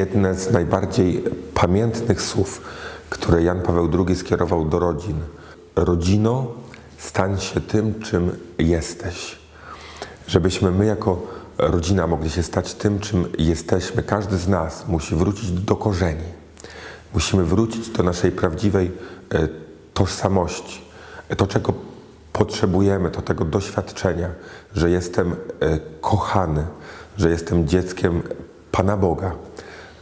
jedne z najbardziej pamiętnych słów, które Jan Paweł II skierował do rodzin. Rodzino, stań się tym, czym jesteś. Żebyśmy my jako rodzina mogli się stać tym, czym jesteśmy. Każdy z nas musi wrócić do korzeni. Musimy wrócić do naszej prawdziwej e, tożsamości. To, czego potrzebujemy, to tego doświadczenia, że jestem e, kochany, że jestem dzieckiem Pana Boga,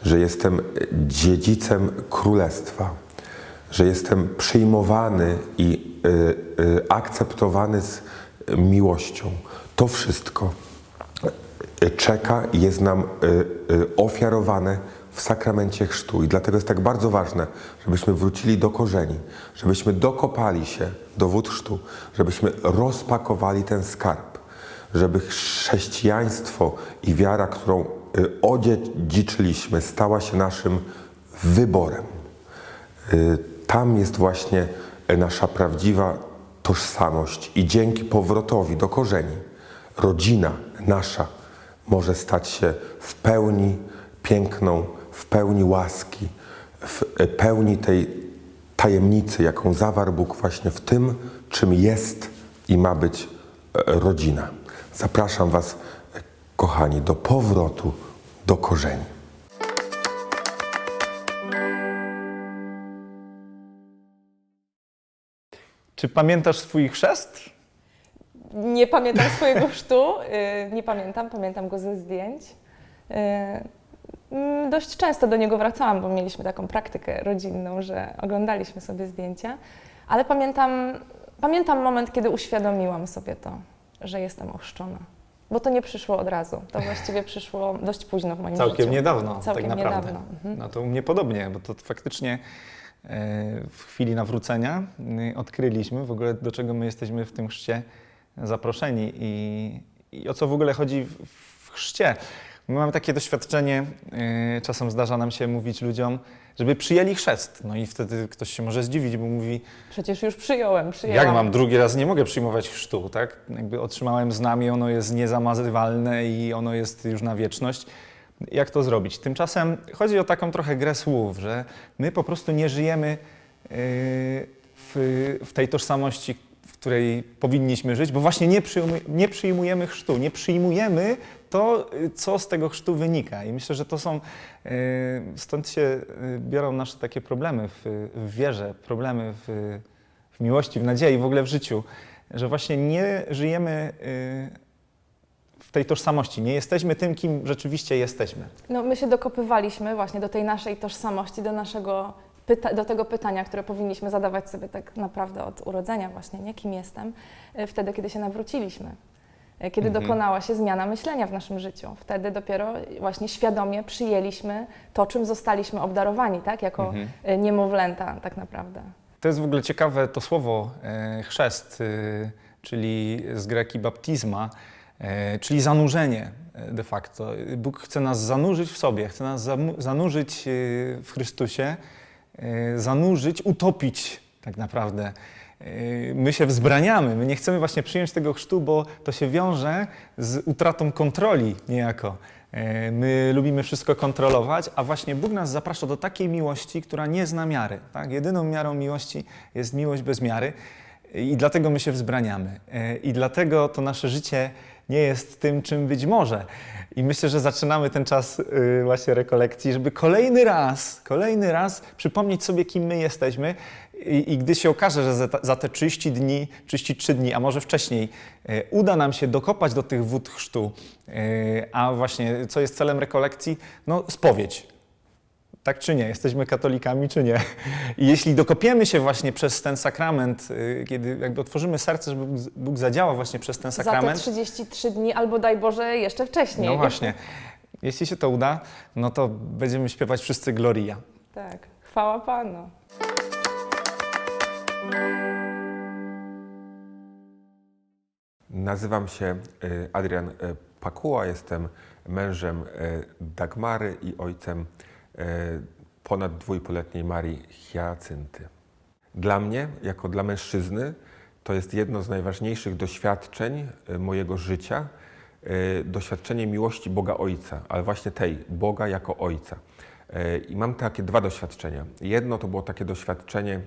że jestem dziedzicem Królestwa, że jestem przyjmowany i y, y, akceptowany z miłością. To wszystko y, czeka i jest nam y, y, ofiarowane w sakramencie chrztu. I dlatego jest tak bardzo ważne, żebyśmy wrócili do korzeni, żebyśmy dokopali się do wód chrztu, żebyśmy rozpakowali ten skarb, żeby chrześcijaństwo i wiara, którą odziedziczyliśmy, stała się naszym wyborem. Y, Tam jest właśnie y, nasza prawdziwa tożsamość i dzięki powrotowi do korzeni rodzina nasza może stać się w pełni piękną, w pełni łaski, w y, pełni tej tajemnicy, jaką zawarł Bóg właśnie w tym, czym jest i ma być y, rodzina. Zapraszam Was, y, kochani, do powrotu do korzeni. Czy pamiętasz swój chrzest? Nie pamiętam swojego chrztu, y, nie pamiętam, pamiętam go ze zdjęć. Y, mm, Dość często do niego wracałam, bo mieliśmy taką praktykę rodzinną, że oglądaliśmy sobie zdjęcia, ale pamiętam, pamiętam moment, kiedy uświadomiłam sobie to, że jestem ochrzczona. Bo to nie przyszło od razu. To właściwie przyszło dość późno w moim Całkiem życiu. niedawno, Całkiem tak naprawdę. niedawno. Mhm. No to u mnie podobnie, bo to faktycznie e, w chwili nawrócenia y, odkryliśmy w ogóle, do czego my jesteśmy w tym chrzcie zaproszeni i, i o co w ogóle chodzi w, w chrzcie. My mamy takie doświadczenie, y, czasem zdarza nam się mówić ludziom, żeby przyjęli chrzest. No i wtedy ktoś się może zdziwić, bo mówi, Przecież już przyjąłem, przyjęłam. jak mam drugi raz, nie mogę przyjmować chrztu, tak? Jakby otrzymałem znamie, ono jest niezamazywalne i ono jest już na wieczność. Jak to zrobić? Tymczasem chodzi o taką trochę grę słów, że my po prostu nie żyjemy yy, w, w tej tożsamości, w której powinniśmy żyć, bo właśnie nie, przyjmuj, nie przyjmujemy chrztu, nie przyjmujemy to, y, co z tego chrztu wynika. I myślę, że to są, yy, stąd się y, biorą nasze takie problemy w, w wierze, problemy w, w miłości, w nadziei, w ogóle w życiu, że właśnie nie żyjemy y, w tej tożsamości, nie jesteśmy tym, kim rzeczywiście jesteśmy. No, my się dokopywaliśmy właśnie do tej naszej tożsamości, do naszego do tego pytania, które powinniśmy zadawać sobie tak naprawdę od urodzenia właśnie, nie? Kim jestem? Y, Wtedy, kiedy się nawróciliśmy. Y, Kiedy Mhm. dokonała się zmiana myślenia w naszym życiu. Wtedy dopiero właśnie świadomie przyjęliśmy to, czym zostaliśmy obdarowani, tak? Jako Mhm. y, niemowlęta tak naprawdę. To jest w ogóle ciekawe to słowo e, chrzest, e, czyli z greki baptizma, e, czyli zanurzenie e, de facto. Bóg chce nas zanurzyć w sobie, chce nas zanurzyć e, w Chrystusie, e, zanurzyć, utopić tak naprawdę. E, My się wzbraniamy, my nie chcemy właśnie przyjąć tego chrztu, bo to się wiąże z utratą kontroli niejako. E, My lubimy wszystko kontrolować, a właśnie Bóg nas zaprasza do takiej miłości, która nie zna miary. Tak? Jedyną miarą miłości jest miłość bez miary i dlatego my się wzbraniamy. E, I dlatego to nasze życie nie jest tym, czym być może. I myślę, że zaczynamy ten czas właśnie rekolekcji, żeby kolejny raz, kolejny raz przypomnieć sobie, kim my jesteśmy. I, i gdy się okaże, że za, za te 30 dni, 33 dni, a może wcześniej, y, uda nam się dokopać do tych wód chrztu, y, a właśnie co jest celem rekolekcji? No, spowiedź. Tak czy nie? Jesteśmy katolikami czy nie? I jeśli dokopiemy się właśnie przez ten sakrament, y, kiedy jakby otworzymy serce, żeby Bóg- Bóg zadziałał właśnie przez ten Za te sakrament, 33 dni, albo daj Boże, jeszcze wcześniej. no właśnie. Jeśli się to uda, no to będziemy śpiewać wszyscy Gloria. Tak, chwała Panu. Nazywam się y, Adrian y, Pakuła, jestem mężem y, Dagmary i ojcem ponad dwójpoletniej Marii Hiacynty. Dla mnie, jako dla mężczyzny, to jest jedno z najważniejszych doświadczeń mojego życia, doświadczenie miłości Boga Ojca, ale właśnie tej, Boga jako Ojca. I mam takie dwa doświadczenia. Jedno to było takie doświadczenie,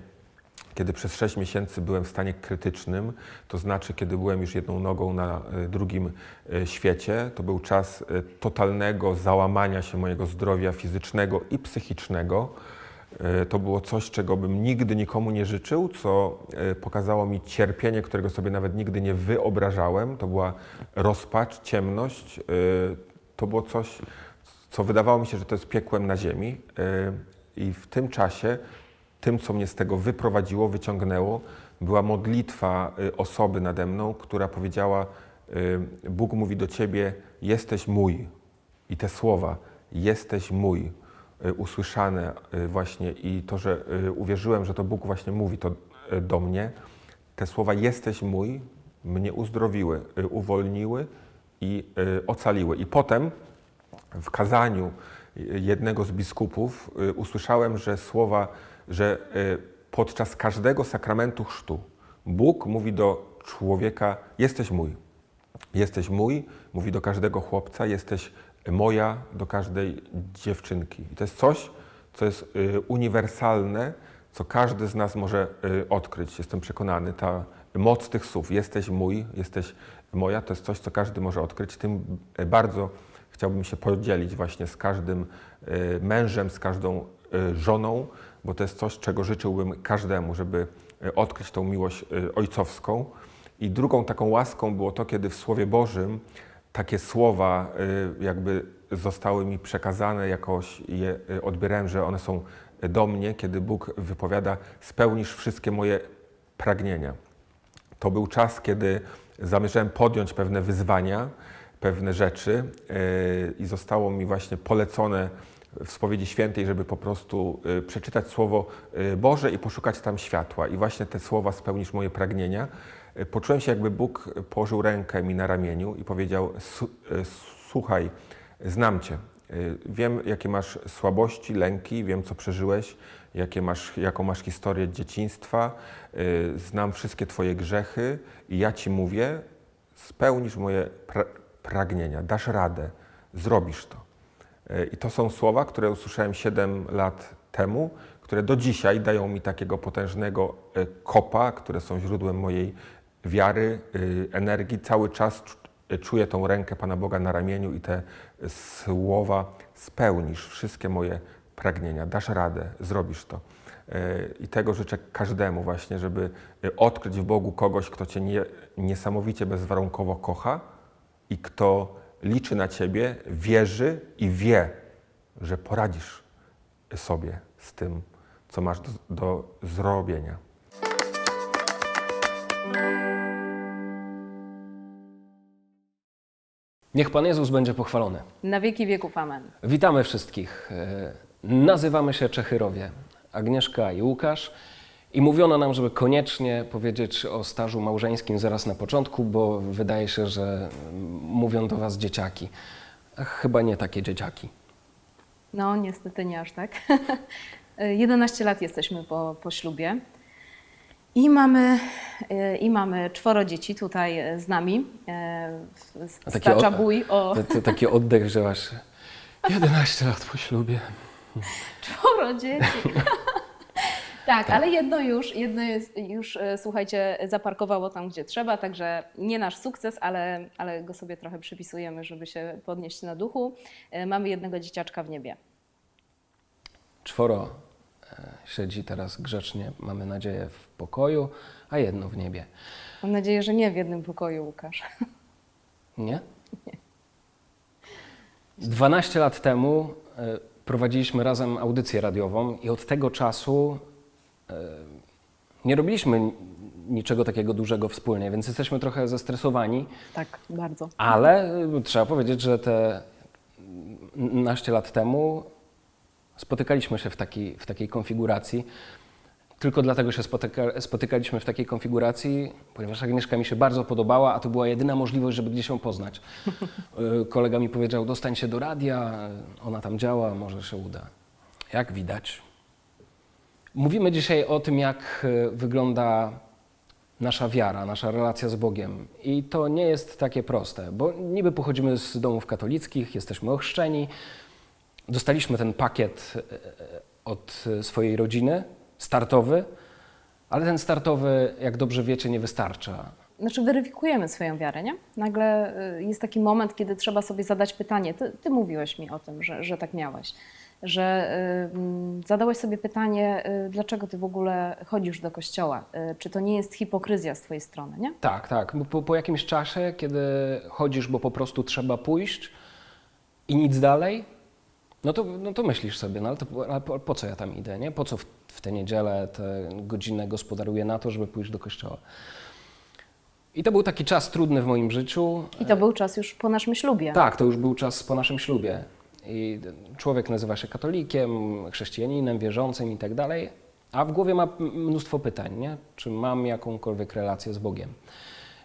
kiedy przez 6 miesięcy byłem w stanie krytycznym, to znaczy kiedy byłem już jedną nogą na e, drugim e, świecie, to był czas e, totalnego załamania się mojego zdrowia fizycznego i psychicznego. To było coś, czego bym nigdy nikomu nie życzył, co pokazało mi cierpienie, którego sobie nawet nigdy nie wyobrażałem. To była rozpacz, ciemność. To było coś, co wydawało mi się, że to jest piekłem na ziemi. I w tym czasie tym, co mnie z tego wyprowadziło, wyciągnęło, była modlitwa y, osoby nade mną, która powiedziała: y, Bóg mówi do ciebie: Jesteś mój. I te słowa: Jesteś mój, y, usłyszane właśnie i to, że uwierzyłem, że to Bóg właśnie mówi to do mnie, te słowa: Jesteś mój, mnie uzdrowiły, uwolniły i ocaliły. I potem w kazaniu jednego z biskupów usłyszałem, że słowa, że y, podczas każdego sakramentu chrztu Bóg mówi do człowieka: Jesteś mój. Jesteś mój, mówi do każdego chłopca, jesteś moja do każdej dziewczynki. I to jest coś, co jest y, uniwersalne, co każdy z nas może y, odkryć. Jestem przekonany, ta moc tych słów, jesteś mój, jesteś moja, to jest coś, co każdy może odkryć. Tym bardzo chciałbym się podzielić właśnie z każdym mężem, z każdą żoną, bo to jest coś, czego życzyłbym każdemu, żeby y, odkryć tą miłość y, ojcowską. I drugą taką łaską było to, kiedy w Słowie Bożym takie słowa y, jakby zostały mi przekazane, jakoś je odbierałem, że one są do mnie, kiedy Bóg wypowiada: Spełnisz wszystkie moje pragnienia. To był czas, kiedy zamierzałem podjąć pewne wyzwania, pewne rzeczy i zostało mi właśnie polecone w spowiedzi świętej, żeby po prostu yy, przeczytać Słowo yy, Boże i poszukać tam światła. I właśnie te słowa spełnisz moje pragnienia. Yy, Poczułem się, jakby Bóg położył rękę mi na ramieniu i powiedział: "Su- yy, Słuchaj, znam Cię. Wiem, jakie masz słabości, lęki, wiem, co przeżyłeś, jakie masz, jaką masz historię dzieciństwa, znam wszystkie Twoje grzechy i ja Ci mówię, spełnisz moje pra pragnienia, dasz radę, zrobisz to. Yy, I to są słowa, które usłyszałem 7 lat temu, które do dzisiaj dają mi takiego potężnego yy, kopa, które są źródłem mojej wiary, yy, energii. Cały czas czu- czuję tą rękę Pana Boga na ramieniu i te słowa spełnisz wszystkie moje pragnienia, dasz radę, zrobisz to. I tego życzę każdemu właśnie, żeby odkryć w Bogu kogoś, kto Cię nie, niesamowicie bezwarunkowo kocha i kto liczy na Ciebie, wierzy i wie, że poradzisz sobie z tym, co masz do, do zrobienia. Niech Pan Jezus będzie pochwalony. Na wieki wieków, amen. Witamy wszystkich. E, Nazywamy się Czechyrowie, Agnieszka i Łukasz. I mówiono nam, żeby koniecznie powiedzieć o stażu małżeńskim zaraz na początku, bo wydaje się, że mówią do Was dzieciaki. A chyba nie takie dzieciaki. No, niestety nie aż tak. 11 lat jesteśmy po, po ślubie. I mamy, e, I mamy czworo dzieci tutaj e, z nami. E, Stacza bój o taki oddech wzięłaś. 11 lat po ślubie. czworo dzieci. Tak, ale jedno już, jedno jest, już, e, słuchajcie, zaparkowało tam, gdzie trzeba, także nie nasz sukces, ale, ale go sobie trochę przypisujemy, żeby się podnieść na duchu. E, Mamy jednego dzieciaczka w niebie. Czworo e, siedzi teraz grzecznie, mamy nadzieję, w pokoju, a jedno w niebie. Mam nadzieję, że nie w jednym pokoju, Łukasz. Nie? 12 lat temu prowadziliśmy razem audycję radiową i od tego czasu nie robiliśmy ni- niczego takiego dużego wspólnie, więc jesteśmy trochę zestresowani, Tak, bardzo. ale e, trzeba powiedzieć, że te 11 lat temu spotykaliśmy się w takiej, w takiej konfiguracji. Tylko dlatego się spotyka, spotykaliśmy w takiej konfiguracji, ponieważ Agnieszka mi się bardzo podobała, a to była jedyna możliwość, żeby gdzieś ją poznać. Y, Kolega mi powiedział, dostań się do radia, ona tam działa, może się uda. Jak widać. Mówimy dzisiaj o tym, jak y, wygląda nasza wiara, nasza relacja z Bogiem. I to nie jest takie proste, bo niby pochodzimy z domów katolickich, jesteśmy ochrzczeni, dostaliśmy ten pakiet e, od swojej rodziny, startowy, ale ten startowy, jak dobrze wiecie, nie wystarcza. Znaczy weryfikujemy swoją wiarę, nie? Nagle jest taki moment, kiedy trzeba sobie zadać pytanie. Ty, ty mówiłeś mi o tym, że, że tak miałeś. Że y, zadałeś sobie pytanie, y, dlaczego ty w ogóle chodzisz do kościoła? Y, czy to nie jest hipokryzja z twojej strony, nie? Tak, tak. Po, po jakimś czasie, kiedy chodzisz, bo po prostu trzeba pójść i nic dalej, no to, no to myślisz sobie, no ale, to, ale po, po co ja tam idę, nie? Po co w, w tę niedzielę tę godzinę gospodaruję na to, żeby pójść do kościoła? I to był taki czas trudny w moim życiu. I to był czas już po naszym ślubie. Tak, to już był czas po naszym ślubie. I człowiek nazywa się katolikiem, chrześcijaninem, wierzącym i tak dalej, a w głowie ma mnóstwo pytań, nie? czy mam jakąkolwiek relację z Bogiem.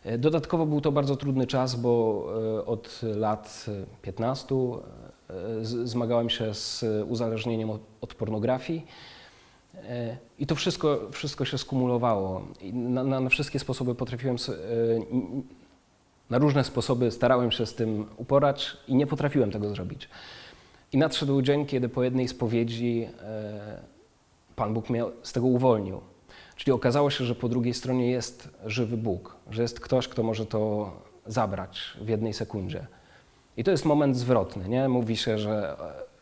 E, Dodatkowo był to bardzo trudny czas, bo e, od lat 15 e, zmagałem się z uzależnieniem od, pornografii. I to wszystko, wszystko się skumulowało. Na, na, na wszystkie sposoby potrafiłem, na różne sposoby starałem się z tym uporać i nie potrafiłem tego zrobić. I nadszedł dzień, kiedy po jednej spowiedzi e, Pan Bóg mnie z tego uwolnił. Czyli okazało się, że po drugiej stronie jest żywy Bóg, że jest ktoś, kto może to zabrać w jednej sekundzie. I to jest moment zwrotny, nie? Mówi się, że,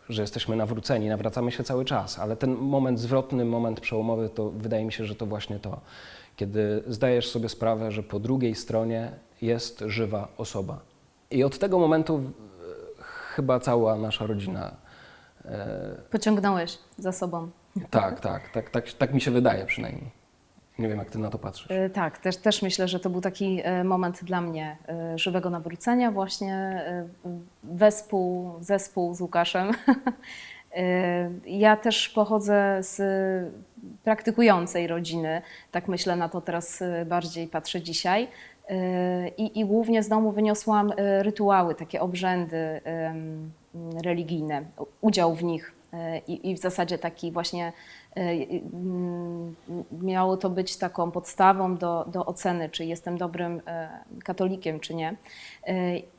że jesteśmy nawróceni, nawracamy się cały czas, ale ten moment zwrotny, moment przełomowy, to wydaje mi się, że to właśnie to. Kiedy zdajesz sobie sprawę, że po drugiej stronie jest żywa osoba. I od tego momentu e, chyba cała nasza rodzina. E, Pociągnąłeś za sobą. tak, tak, tak, tak, tak mi się wydaje przynajmniej. Nie wiem, jak ty na to patrzysz. Y, Tak, też, też myślę, że to był taki y, moment dla mnie żywego nawrócenia, właśnie wespół, zespół z Łukaszem. Ja też pochodzę z praktykującej rodziny, tak myślę na to teraz bardziej patrzę dzisiaj. Y, I, I głównie z domu wyniosłam y, rytuały, takie obrzędy religijne, udział w nich y, i, i w zasadzie taki właśnie miało to być taką podstawą do, do oceny, czy jestem dobrym e, katolikiem, czy nie. E,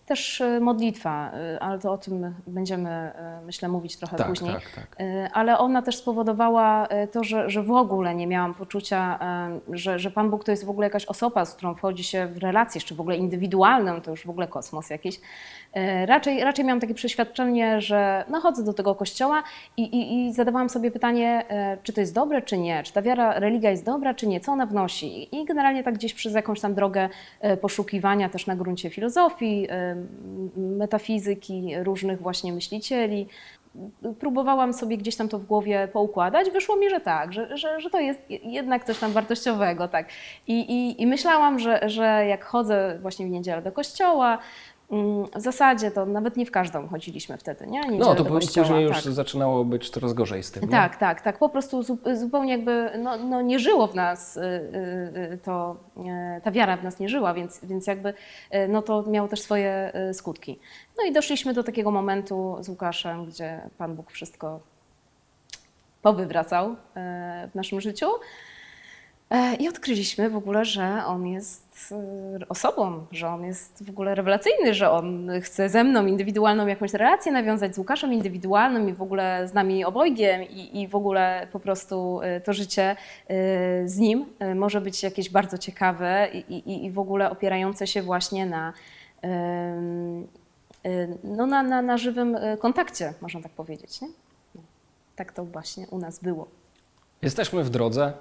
Też e, modlitwa, e, ale to o tym będziemy, e, myślę, mówić trochę Tak, później. tak, tak. E, Ale ona też spowodowała e, to, że, że w ogóle nie miałam poczucia, e, że, że Pan Bóg to jest w ogóle jakaś osoba, z którą wchodzi się w relację, jeszcze w ogóle indywidualną, to już w ogóle kosmos jakiś. E, Raczej, raczej miałam takie przeświadczenie, że no chodzę do tego kościoła i, i, i zadawałam sobie pytanie, e, czy to jest dobre, czy nie, czy ta wiara, religia jest dobra, czy nie, co ona wnosi. I generalnie tak gdzieś przez jakąś tam drogę e, poszukiwania też na gruncie filozofii, metafizyki, różnych właśnie myślicieli, próbowałam sobie gdzieś tam to w głowie poukładać, wyszło mi, że tak, że, że, że to jest jednak coś tam wartościowego, tak. I, i, i myślałam, że, że jak chodzę właśnie w niedzielę do kościoła, w zasadzie to nawet nie w każdą chodziliśmy wtedy, nie? Niedzielę No, to później już tak. zaczynało być coraz gorzej z tym. nie? Tak, tak, tak. Po prostu zu- zupełnie jakby no, no nie żyło w nas y, y, y, to, ta wiara w nas nie żyła, więc, więc jakby no to miało też swoje skutki. No i doszliśmy do takiego momentu z Łukaszem, gdzie Pan Bóg wszystko powywracał w naszym życiu. E, I odkryliśmy w ogóle, że on jest y, osobą, że on jest w ogóle rewelacyjny, że on chce ze mną indywidualną jakąś relację nawiązać, z Łukaszem indywidualną i w ogóle z nami obojgiem i, i w ogóle po prostu y, to życie z nim może być jakieś bardzo ciekawe i, i, i w ogóle opierające się właśnie na, no na, na, na żywym kontakcie, można tak powiedzieć. Nie? Tak to właśnie u nas było. Jesteśmy w drodze.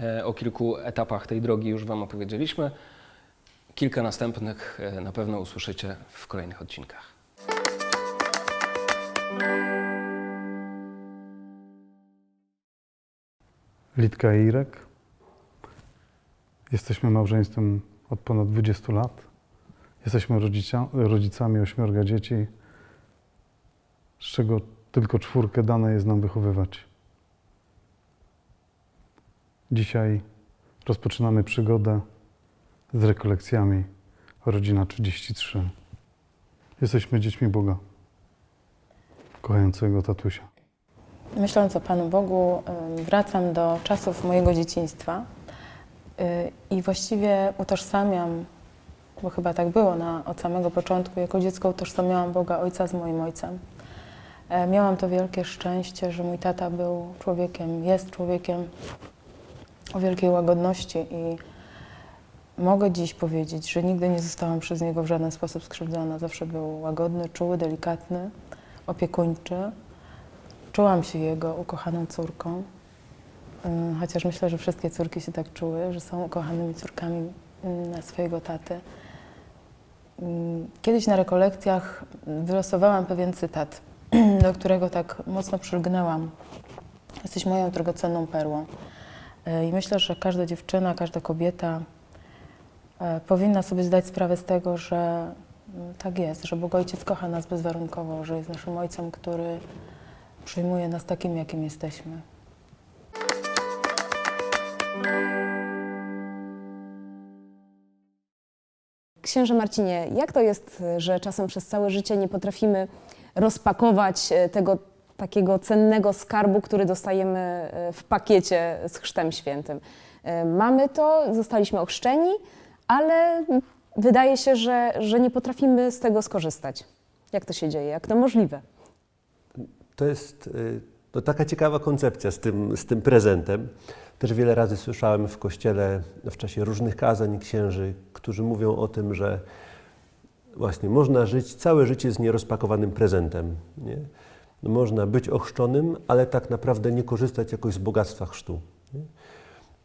E, O kilku etapach tej drogi już Wam opowiedzieliśmy. Kilka następnych e, na pewno usłyszycie w kolejnych odcinkach. Litka i Irek. Jesteśmy małżeństwem od ponad 20 lat. Jesteśmy rodzicia, rodzicami ośmiorga dzieci, z czego tylko czwórkę dane jest nam wychowywać. Dzisiaj rozpoczynamy przygodę z rekolekcjami Rodzina 33. Jesteśmy dziećmi Boga, kochającego tatusia. Myśląc o Panu Bogu, wracam do czasów mojego dzieciństwa. Y, I właściwie utożsamiam, bo chyba tak było na, od samego początku, jako dziecko utożsamiałam Boga Ojca z moim ojcem. E, Miałam to wielkie szczęście, że mój tata był człowiekiem, jest człowiekiem o wielkiej łagodności i mogę dziś powiedzieć, że nigdy nie zostałam przez niego w żaden sposób skrzywdzona. Zawsze był łagodny, czuły, delikatny, opiekuńczy. Czułam się jego ukochaną córką, Ym, chociaż myślę, że wszystkie córki się tak czuły, że są ukochanymi córkami na swojego taty. Ym, Kiedyś na rekolekcjach wylosowałam pewien cytat, do którego tak mocno przylgnęłam. Jesteś moją drogocenną perłą. Y, I myślę, że każda dziewczyna, każda kobieta e, powinna sobie zdać sprawę z tego, że mm, tak jest, że Bóg Ojciec kocha nas bezwarunkowo, że jest naszym Ojcem, który przyjmuje nas takim, jakim jesteśmy. Księże Marcinie, jak to jest, że czasem przez całe życie nie potrafimy rozpakować e, tego takiego cennego skarbu, który dostajemy e, w pakiecie z Chrztem Świętym? E, Mamy to, zostaliśmy ochrzczeni, ale wydaje się, że, że nie potrafimy z tego skorzystać. Jak to się dzieje? Jak to możliwe? To jest y, no, taka ciekawa koncepcja z tym, z tym prezentem. Też wiele razy słyszałem w kościele w czasie różnych kazań księży, którzy mówią o tym, że właśnie można żyć całe życie z nierozpakowanym prezentem. Nie? Można być ochrzczonym, ale tak naprawdę nie korzystać jakoś z bogactwa chrztu.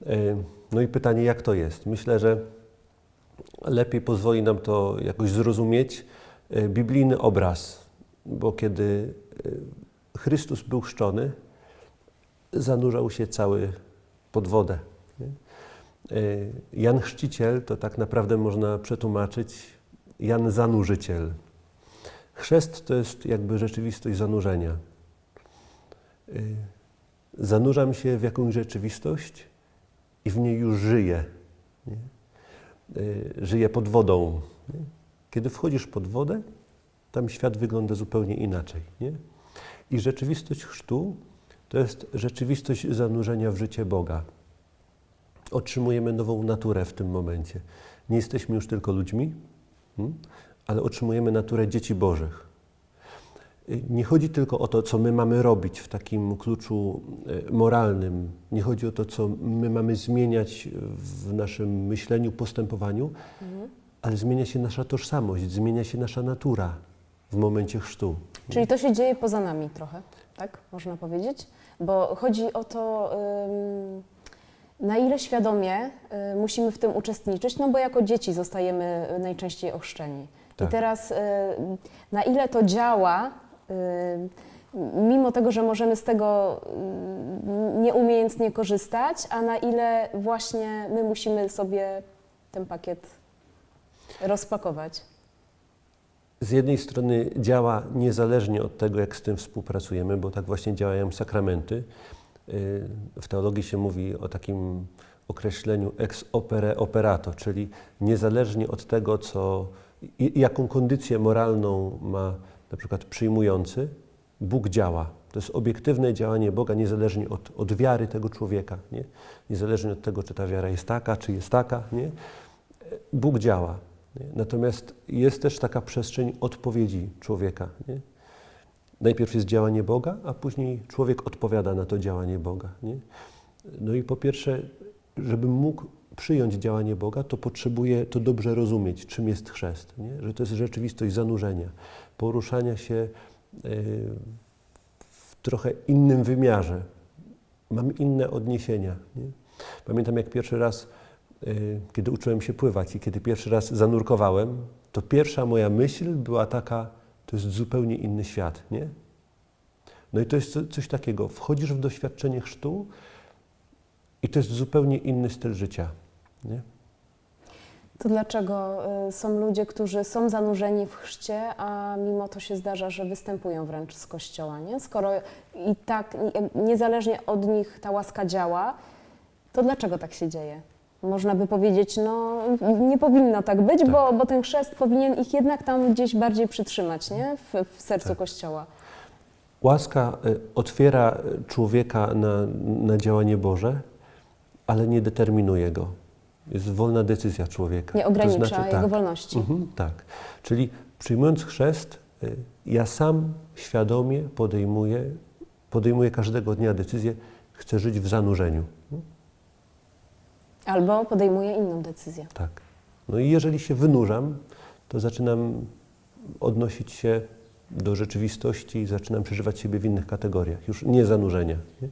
Y, No i pytanie, jak to jest? Myślę, że lepiej pozwoli nam to jakoś zrozumieć y, biblijny obraz, bo kiedy y, Chrystus był chrzczony, zanurzał się cały pod wodę. Jan Chrzciciel to tak naprawdę można przetłumaczyć Jan Zanurzyciel. Chrzest to jest jakby rzeczywistość zanurzenia. Y, Zanurzam się w jakąś rzeczywistość i w niej już żyję. Nie? Y, Żyję pod wodą. Nie? Kiedy wchodzisz pod wodę, tam świat wygląda zupełnie inaczej. Nie? I rzeczywistość chrztu to jest rzeczywistość zanurzenia w życie Boga. Otrzymujemy nową naturę w tym momencie. Nie jesteśmy już tylko ludźmi, hmm, ale otrzymujemy naturę dzieci Bożych. Nie chodzi tylko o to, co my mamy robić w takim kluczu y, moralnym. Nie chodzi o to, co my mamy zmieniać w naszym myśleniu, postępowaniu, ale zmienia się nasza tożsamość, zmienia się nasza natura w momencie chrztu. Czyli to się dzieje poza nami trochę, tak można powiedzieć? Bo chodzi o to, na ile świadomie y, musimy w tym uczestniczyć, no bo jako dzieci zostajemy najczęściej ochrzczeni. Tak. I teraz y, na ile to działa, y, mimo tego, że możemy z tego y, nieumiejętnie korzystać, a na ile właśnie my musimy sobie ten pakiet rozpakować. Z jednej strony działa niezależnie od tego, jak z tym współpracujemy, bo tak właśnie działają sakramenty. W teologii się mówi o takim określeniu ex opere operato, czyli niezależnie od tego, co, jaką kondycję moralną ma na przykład przyjmujący, Bóg działa. To jest obiektywne działanie Boga, niezależnie od, od wiary tego człowieka, nie? niezależnie od tego, czy ta wiara jest taka, czy jest taka. Nie? Bóg działa. Nie? Natomiast jest też taka przestrzeń odpowiedzi człowieka. Nie? Najpierw jest działanie Boga, a później człowiek odpowiada na to działanie Boga. Nie? No i po pierwsze, żebym mógł przyjąć działanie Boga, to potrzebuję to dobrze rozumieć, czym jest chrzest. Nie? Że to jest rzeczywistość zanurzenia, poruszania się y, w trochę innym wymiarze. Mam inne odniesienia. Nie? Pamiętam, jak pierwszy raz, y, kiedy uczyłem się pływać i kiedy pierwszy raz zanurkowałem, to pierwsza moja myśl była taka, to jest zupełnie inny świat, nie? No i to jest co- coś takiego, wchodzisz w doświadczenie chrztu i to jest zupełnie inny styl życia, nie? To dlaczego y, są ludzie, którzy są zanurzeni w chrzcie, a mimo to się zdarza, że występują wręcz z kościoła, nie? Skoro i tak niezależnie od nich ta łaska działa, to dlaczego tak się dzieje? Można by powiedzieć, no nie powinno tak być, Bo, bo ten chrzest powinien ich jednak tam gdzieś bardziej przytrzymać, nie? W, w sercu Tak. kościoła. Łaska y, otwiera człowieka na, na działanie Boże, ale nie determinuje go. Jest wolna decyzja człowieka. Nie ogranicza To znaczy, jego tak, wolności. Mhm, tak. Czyli przyjmując chrzest, y, ja sam świadomie podejmuję, podejmuję każdego dnia decyzję, chcę żyć w zanurzeniu. Albo podejmuje inną decyzję. Tak. No i jeżeli się wynurzam, to zaczynam odnosić się do rzeczywistości i zaczynam przeżywać siebie w innych kategoriach, już nie zanurzenia. Nie?